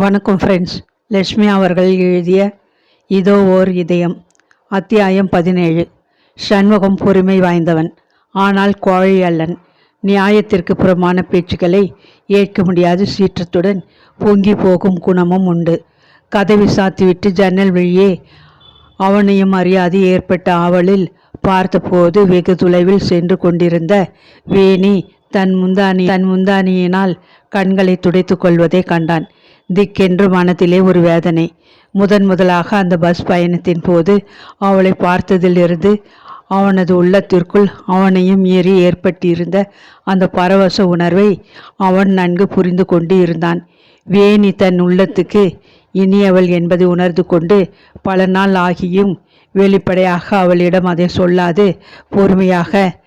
வணக்கம் ஃப்ரெண்ட்ஸ் லட்சுமி அவர்கள் எழுதிய இதோ ஓர் இதயம் அத்தியாயம் பதினேழு. சண்முகம் பொறுமை வாய்ந்தவன் ஆனால் கோழை அல்லன். நியாயத்திற்கு புறமான பேச்சுக்களை ஏற்க முடியாத சீற்றத்துடன் பொங்கி போகும் குணமும் உண்டு. கதவை சாத்திவிட்டு ஜன்னல் வழியே அவனையும் அறியாது ஏற்பட்ட ஆவலில் பார்த்தபோது வெகு தொலைவில் சென்று கொண்டிருந்த வேணி தன் முந்தானி தன் முந்தானியினால் கண்களை துடைத்து கொள்வதை கண்டான். திக்கென்று மனத்திலே ஒரு வேதனை. முதன் முதலாக அந்த பஸ் பயணத்தின் போது அவளை பார்த்ததிலிருந்து அவனது உள்ளத்திற்குள் அவனையும் மீறி ஏற்பட்டிருந்த அந்த பரவச உணர்வை அவன் நன்கு புரிந்து கொண்டு இருந்தான் வேணி தன் உள்ளத்துக்கு இனியவள் என்பதை உணர்ந்து கொண்டு பல நாள் ஆகியும் வெளிப்படையாக அவளிடம் அதை சொல்லாது பொறுமையாக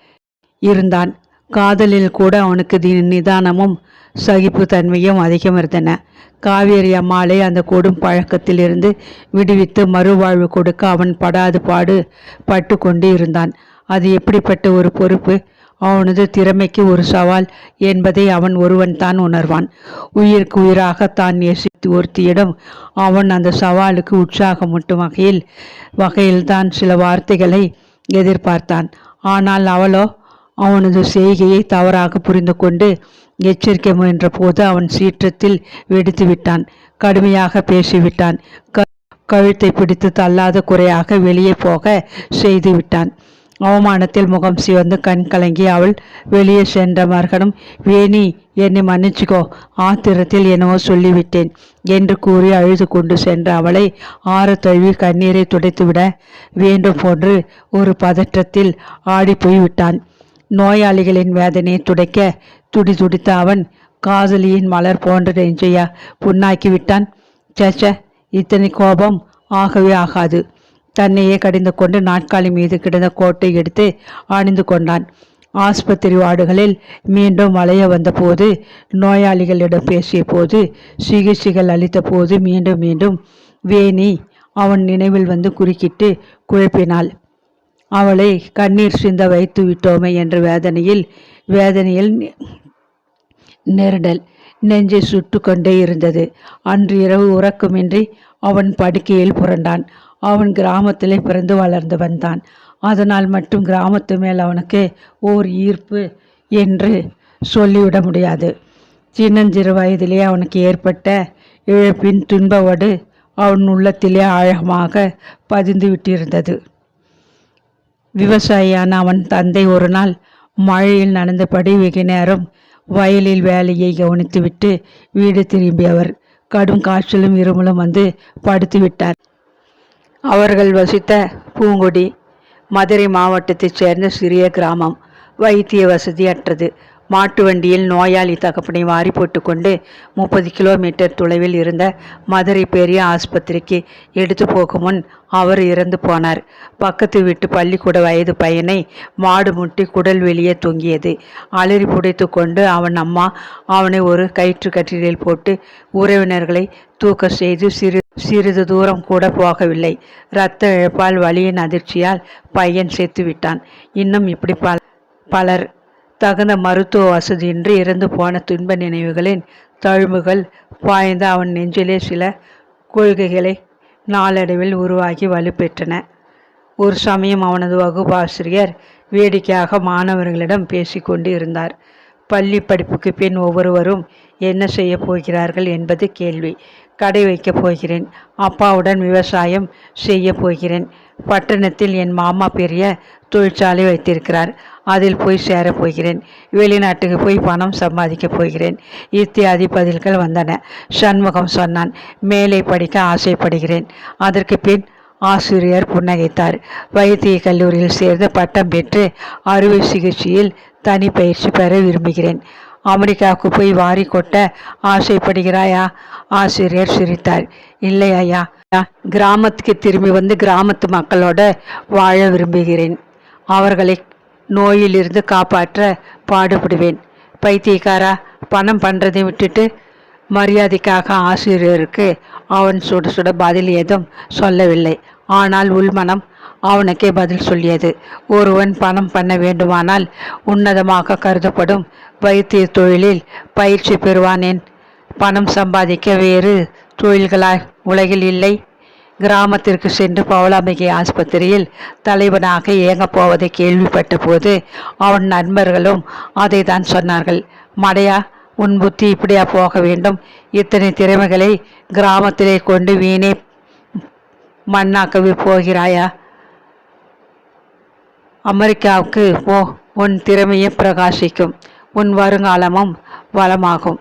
இருந்தான். காதலில் கூட அவனுக்கு தி- நிதானமும் சகிப்புத்தன்மையும் அதிகம் இருந்தன காவேரி அம்மாளை அந்த கொடும் பழக்கத்திலிருந்து விடுவித்து மறுவாழ்வு கொடுக்க அவன் படாது பாடு பட்டு கொண்டு இருந்தான். அது எப்படிப்பட்ட ஒரு பொறுப்பு? அவனது திறமைக்கு ஒரு சவால் என்பதை அவன் ஒருவன் தான் உணர்வான். உயிருக்கு உயிராக தான் நேசித்து ஒருத்தியிடம் அவன் அந்த சவாலுக்கு உற்சாகமூட்டும் வகையில் வகையில்தான் சில வார்த்தைகளை எதிர்பார்த்தான். ஆனால் அவளோ அவனது செய்கையை தவறாக புரிந்து கொண்டு எச்சரிக்கை முயன்ற போது அவன் சீற்றத்தில் வெடித்து விட்டான். கடுமையாக பேசிவிட்டான். க கழுத்தை பிடித்து தள்ளாத குறையாக வெளியே போக செய்து விட்டான். அவமானத்தில் முகம் சிவந்து கண் கலங்கி அவள் வெளியே சென்ற மறுகணம் வேணி என்னை மன்னிச்சுக்கோ. ஆத்திரத்தில் என்னவோ சொல்லிவிட்டேன் என்று கூறி அழுது கொண்டு சென்ற அவளை ஆற தழுவி கண்ணீரை துடைத்துவிட வேண்டும் போன்று ஒரு பதற்றத்தில் ஆடிப்போய் விட்டான் நோயாளிகளின் வேதனையை துடைக்க துடி துடித்த அவன் காதலியின் மலர் போன்ற நெஞ்சையா புண்ணாக்கி விட்டான் சேச்ச இத்தனை கோபம் ஆகவே ஆகாது. தன்னையே கடிந்து கொண்டு நாட்காலி மீது கிடந்த கோட்டை எடுத்து அணிந்து கொண்டான். ஆஸ்பத்திரி வார்டுகளில் மீண்டும் வளைய வந்தபோது நோயாளிகளிடம் பேசிய போது சிகிச்சைகள் அளித்த போது மீண்டும் மீண்டும் வேணி அவன் நினைவில் வந்து குறுக்கிட்டு குழப்பினாள். அவளை கண்ணீர் சிந்த வைத்து விட்டோமே என்ற வேதனையில் வேதனையில் நெ- நெருடல் நெஞ்சை சுட்டு கொண்டே இருந்தது. அன்று இரவு உறக்கமின்றி அவன் படுக்கையில் புரண்டான். அவன் கிராமத்திலே பிறந்து வளர்ந்து வந்தான். அதனால் மட்டும் கிராமத்து மேல் அவனுக்கு ஓர் ஈர்ப்பு என்று சொல்லிவிட முடியாது. சின்னஞ்சிறு வயதிலே அவனுக்கு ஏற்பட்ட இழப்பின் துன்பவடு அவன் உள்ளத்திலே ஆழமாக பதிந்து விட்டிருந்தது. விவசாயியான அவன் தந்தை ஒரு நாள் மழையில் நடந்தபடி வெகு நேரம் வயலில் வேலையை கவனித்துவிட்டு வீடு திரும்பியவர் கடும் காய்ச்சலும் இருமலும் வந்து படுத்து விட்டார். அவர்கள் வசித்த பூங்குடி மதுரை மாவட்டத்தைச் சேர்ந்த சிறிய கிராமம். வைத்திய வசதியற்றது. மாட்டு வண்டியில் நோயாளி தகப்பனை வாரி போட்டுக்கொண்டு முப்பது கிலோமீட்டர் தொலைவில் இருந்த மதுரை பெரிய ஆஸ்பத்திரிக்கு எடுத்து போகும் முன் அவர் இறந்து போனார். பக்கத்து வீட்டு பள்ளிக்கூட வயது பையனை மாடு முட்டி குடல் வெளியே தொங்கியது. அலறி புடைத்து கொண்டு அவன் அம்மா அவனை ஒரு கயிற்று கட்டிலில் போட்டு உறவினர்களை தூக்க செய்து சிறு சிறிது தூரம் கூட போகவில்லை. இரத்த இழப்பால் வலியின் அதிர்ச்சியால் பையன் செத்து விட்டான் இன்னும் இப்படி பல பலர் தகுந்த மருத்துவ வசதியின்றி இறந்து போன துன்ப நினைவுகளின் தழும்புகள் பாய்ந்த அவன் நெஞ்சிலே சில கொள்கைகளை நாளடைவில் உருவாகி வலுப்பெற்றன. ஒரு சமயம் அவனது வகுப்பாசிரியர் வேடிக்கையாக மாணவர்களிடம் பேசிக்கொண்டு இருந்தார். பள்ளி படிப்புக்கு பின் ஒவ்வொருவரும் என்ன செய்ய போகிறார்கள் என்பது கேள்வி. கடை வைக்கப் போகிறேன். அப்பாவுடன் விவசாயம் செய்ய போகிறேன். பட்டணத்தில் என் மாமா பெரிய தொழிற்சாலை வைத்திருக்கிறார். அதில் போய் சேரப் போகிறேன். வெளிநாட்டுக்கு போய் பணம் சம்பாதிக்கப் போகிறேன். இத்தியாதி பதில்கள் வந்தன. சண்முகம் சொன்னான் மேலே படிக்க ஆசைப்படுகிறேன். அதற்கு பின் ஆசிரியர் புன்னகைத்தார். வைத்திய கல்லூரியில் சேர்ந்து பட்டம் பெற்று அறுவை சிகிச்சையில் தனி பயிற்சி பெற விரும்புகிறேன். அமெரிக்காவுக்கு போய் வாரி கொட்ட ஆசைப்படுகிறாயா? ஆசிரியர் சிரித்தார். இல்லை ஐயா கிராமத்துக்கு திரும்பி வந்து கிராமத்து மக்களோட வாழ விரும்புகிறேன். அவர்களை நோயிலிருந்து காப்பாற்ற பாடுபடுவேன். பைத்தியக்காரா பணம் பண்ணுறதை விட்டுட்டு மரியாதைக்காக ஆசிரியருக்கு அவன் சுட சுட பதில் ஏதும் சொல்லவில்லை. ஆனால் உள்மனம் அவனுக்கே பதில் சொல்லியது. ஒருவன் பணம் பண்ண வேண்டுமானால் உன்னதமாக கருதப்படும் வைத்திய தொழிலில் பயிற்சி பெறுவானேன். பணம் சம்பாதிக்க வேறு தொழில்களாய் உலகில் இல்லை. கிராமத்திற்கு சென்று பவளாம்பிகை ஆஸ்பத்திரியில் தலைவனாக இயங்கப் போவதை கேள்விப்பட்ட போது அவன் நண்பர்களும் அதை தான் சொன்னார்கள். மடையா உன் புத்தி இப்படியா போக வேண்டும்? இத்தனை திறமைகளை கிராமத்திலே கொண்டு வீணே மண்ணாக்கவே போகிறாயா? அமெரிக்காவுக்கு போ உன் திறமையும் பிரகாசிக்கும். உன் வருங்காலமும் வளமாகும்.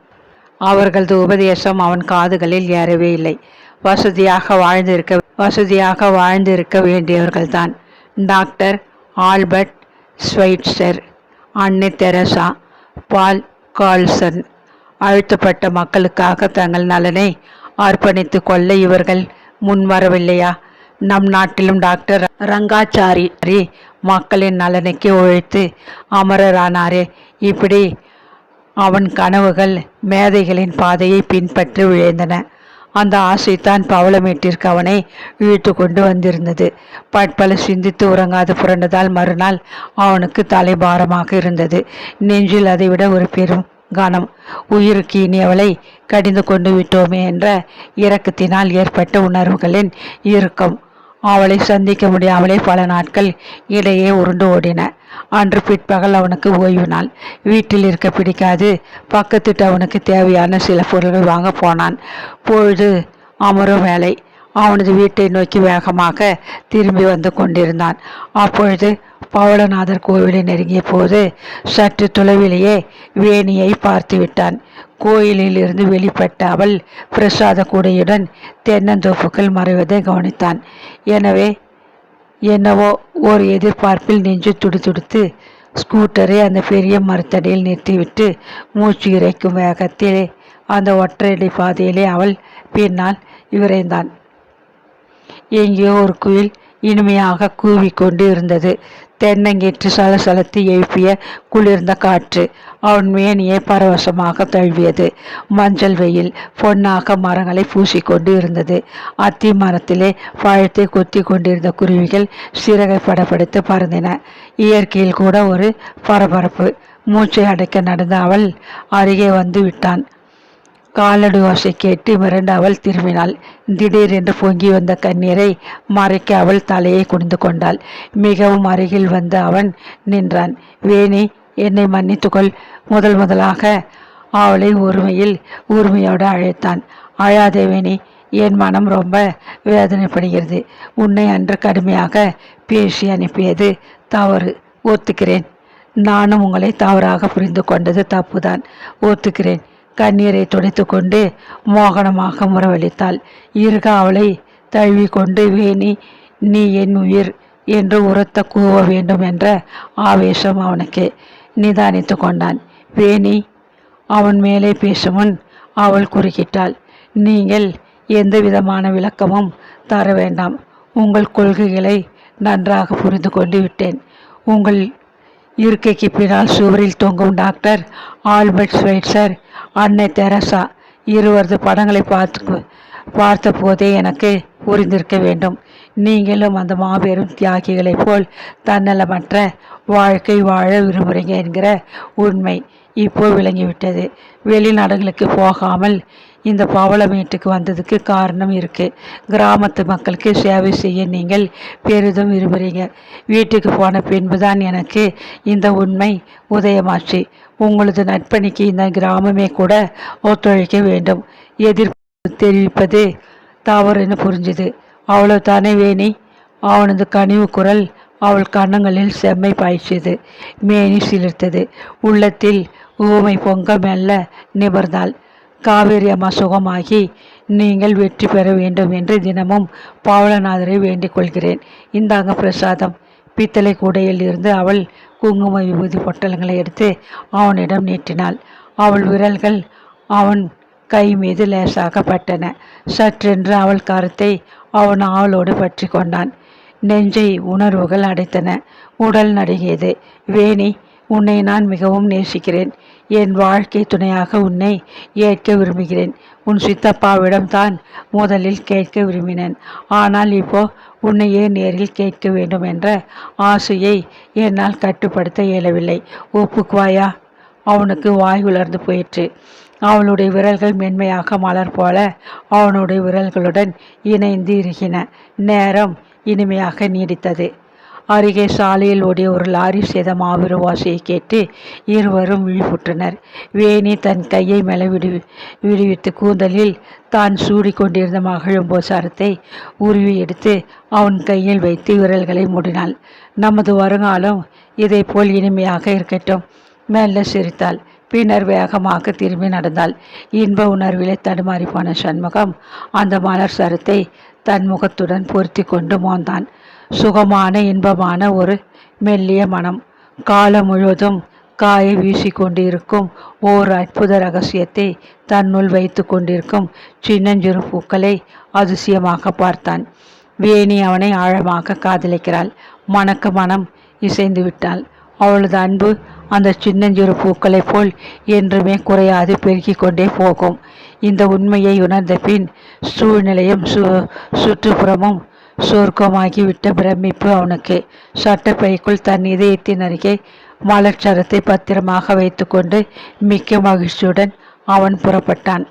அவர்களது உபதேசம் அவன் காதுகளில் ஏறவே இல்லை. வசதியாக வாழ்ந்திருக்க வசதியாக வாழ்ந்திருக்க வேண்டியவர்கள்தான். டாக்டர் ஆல்பர்ட் ஸ்வைட்சர் அன்னை தெரசா பால் கால்சன் அழுத்தப்பட்ட மக்களுக்காக தங்கள் நலனை அர்ப்பணித்து கொள்ள இவர்கள் முன்வரவில்லையா? நம் நாட்டிலும் டாக்டர் ரங்காச்சாரி மக்களின் நலனுக்கு உழைத்து அமரரானாரே. இப்படி அவன் கனவுகள் மேதைகளின் பாதையை பின்பற்றி விழைந்தன. அந்த ஆசைத்தான் பவளமேட்டிற்கு அவனை இழுத்து கொண்டு வந்திருந்தது. பட்பல சிந்தித்து உறங்காது புரண்டதால் மறுநாள் அவனுக்கு தலைபாரமாக இருந்தது. நெஞ்சில் அதைவிட ஒரு பெரும் கனம். உயிருக்கு இனியவளை கடிந்து கொண்டு விட்டோமே என்ற இரக்கத்தினால் ஏற்பட்ட உணர்வுகளின் இறுக்கம். அவளை சந்திக்க முடியாமலே பல நாட்கள் இடையே உருண்டு ஓடின. அன்று பிற்பகல் அவனுக்கு ஓய்வு நாள். வீட்டில் இருக்க பிடிக்காது. பக்கத்துட்டு அவனுக்கு தேவையான சில பொருள்கள் வாங்க போனான். பொழுது அமரும் வேலை அவனது வீட்டை நோக்கி வேகமாக திரும்பி வந்து கொண்டிருந்தான். அப்பொழுது பவளநாதர் கோவிலை நெருங்கிய போது சற்று தொலைவிலேயே வேணியை பார்த்து விட்டான். கோயிலில் இருந்து வெளிப்பட்ட அவள் பிரசாத கூடையுடன் தென்னந்தோப்புகள் மறைவதை கவனித்தான். எனவே என்னவோ ஒரு எதிர்பார்ப்பில் நெஞ்சு துடிதுடித்து ஸ்கூட்டரை அந்த பெரிய மரத்தடியில் நிறுத்திவிட்டு மூச்சு இறைக்கும் வேகத்திலே அந்த ஒற்றையடி பாதையிலே அவள் பின்னால் விரைந்தான். எங்கேயோ ஒரு குயில் இனிமையாக கூவிக்கொண்டு இருந்தது தென்னங்கீற்று சலசலத்து எழுப்பிய குளிர்ந்த காற்று அவன் மேனியை பரவசமாக தழுவியது. மஞ்சள் வெயில் பொன்னாக மரங்களை பூசிக்கொண்டு இருந்தது அத்தி மரத்திலே பழத்தை கொத்தி கொண்டிருந்த குருவிகள் சிறகை படப்படுத்து பறந்தின. இயற்கையில் கூட ஒரு பரபரப்பு. மூச்சை அடைக்க நடந்த அவள் அருகே வந்து விட்டான். காலடி ஓசை கேட்டு மிரண்டு அவள் திரும்பினாள். திடீரென்று பொங்கி வந்த கண்ணீரை மறைக்க அவள் தலையை குனிந்து கொண்டாள். மிகவும் அருகில் வந்து அவன் நின்றான். வேணி என்னை மன்னித்துக்கொள். முதல் முதலாக அவளை உரிமையில் உரிமையோடு அழைத்தான். அழாதே வேணி என் மனம் ரொம்ப வேதனைப்படுகிறது. உன்னை அன்று கடுமையாக பேசி அனுப்பியது தவறு. ஒத்துக்கிறேன். நானும் உங்களை தவறாக புரிந்து கொண்டது தப்புதான். ஒத்துக்கிறேன். கண்ணீரை துடைத்து கொண்டு மோகனமாக முறவளித்தாள் இருக அவளை தழுவி கொண்டு வேணி நீ என் உயிர் என்று உரத்த கூவ வேண்டும் என்ற ஆவேசம் அவனுக்கு நிதானித்து கொண்டான். வேணி அவன் மேலே பேசுமுன் அவள் குறுக்கிட்டாள். நீங்கள் எந்த விதமான விளக்கமும் தர வேண்டாம். உங்கள் கொள்கைகளை நன்றாக புரிந்து கொண்டு விட்டேன். உங்கள் இருக்கைக்கு பின்னால் சுவரில் தொங்கும் டாக்டர் ஆல்பர்ட் ஸ்வைட்சர் அன்னை தெரசா இருவரது படங்களை பார்த்து பார்த்த போதே எனக்கு புரிந்திருக்க வேண்டும். நீங்களும் அந்த மாபெரும் தியாகிகளைப் போல் தன்னலமற்ற வாழ்க்கை வாழ விரும்புகிறீங்க என்கிற உண்மை இப்போ விளங்கிவிட்டது. வெளிநாடுகளுக்கு போகாமல் இந்த பவளமேட்டுக்கு வந்ததுக்கு காரணம் இருக்குது கிராமத்து மக்களுக்கு சேவை செய்ய நீங்கள் பெரிதும் விரும்புகிறீங்க வீட்டுக்கு போன பின்புதான் எனக்கு இந்த உண்மை உதயமாச்சு. உங்களது நட்பணிக்கு இந்த கிராமமே கூட ஒத்துழைக்க வேண்டும். எதிர்ப்பு தெரிவிப்பது தவறுன்னு புரிஞ்சுது. அவ்வளோ தானே வேணி? அவனது கனிவு குரல் அவள் கண்ணங்களில் செம்மை பாய்ச்சியது. மேனி சிலிர்த்தது. உள்ளத்தில் ஊமை பொங்க மெல்ல நிபர்ந்தாள் காவேரி அம்மா சுகமாகி நீங்கள் வெற்றி பெற வேண்டும் என்று தினமும் பாவலநாதரை வேண்டிக் கொள்கிறேன். இந்தாங்க பிரசாதம். பித்தளை கூடையில் இருந்து அவள் குங்கும விபூதி பொட்டலங்களை எடுத்து அவனிடம் நீட்டினாள். அவள் விரல்கள் அவன் கை மீது லேசாக பட்டன. சற்றென்று அவள் கருத்தை அவன் ஆவலோடு பற்றி கொண்டான். நெஞ்சை உணர்வுகள் அடைத்தன. உடல் நடுங்கியது. வேணி உன்னை நான் மிகவும் நேசிக்கிறேன். என் வாழ்க்கை துணையாக உன்னை ஏற்க விரும்புகிறேன். உன் சித்தப்பாவிடம் தான் முதலில் கேட்க விரும்பினேன். ஆனால் இப்போ உன்னையே நேரில் கேட்க வேண்டும் என்ற ஆசையை என்னால் கட்டுப்படுத்த இயலவில்லை. ஒப்புக்குவாயா? அவனுக்கு வாய் உலர்ந்து போயிற்று. அவளுடைய விரல்கள் மென்மையாக மலர் போல அவனுடைய விரல்களுடன் இணைந்து இருகின. நேரம் இனிமையாக நீடித்தது. அருகே சாலையில் ஓடிய ஒரு லாரி செய்த மாபெரும் வாசையை கேட்டு இருவரும் விழிப்புற்றனர் வேணி தன் கையை மேல விடு விடுவித்து கூந்தலில் தான் சூடி கொண்டிருந்த மகிழும்போ சரத்தை உருவி எடுத்து அவன் கையில் வைத்து விரல்களை மூடினாள். நமது வருங்காலம் இதைப்போல் இனிமையாக இருக்கட்டும் மெல்ல சிரித்தாள். பின்னர் வேகமாக திரும்பி நடந்தாள். இன்ப உணர்விலே தடுமாறி போன சண்முகம் அந்த மலர் சரத்தை தன் முகத்துடன் பொருத்தி கொண்டு மோந்தான் சுகமான இன்பமான ஒரு மெல்லிய மனம். காலம் முழுவதும் காயை வீசிக்கொண்டிருக்கும் ஓர் அற்புத ரகசியத்தை தன்னுள் வைத்து கொண்டிருக்கும் சின்னஞ்சிறு பூக்களை அதிசயமாக பார்த்தான். வேணி அவனை ஆழமாக காதலிக்கிறாள். மணக்க மனம் இசைந்து விட்டாள். அவளது அன்பு அந்த சின்னஞ்சிறு பூக்களைப் போல் என்றுமே குறையாது பெருக்கிக் கொண்டே போகும். இந்த உண்மையை உணர்ந்த பின் சூழ்நிலையும் சு சுற்றுப்புறமும் சொர்க்கமாகிவிட்ட பிரமிப்பு அவனுக்கு. சட்டப்பைக்குள் தன் இதயத்தின் அருகே மலர்ச்சரத்தை பத்திரமாக வைத்துக்கொண்டு மிக்க மகிழ்ச்சியுடன் அவன் புறப்பட்டான்.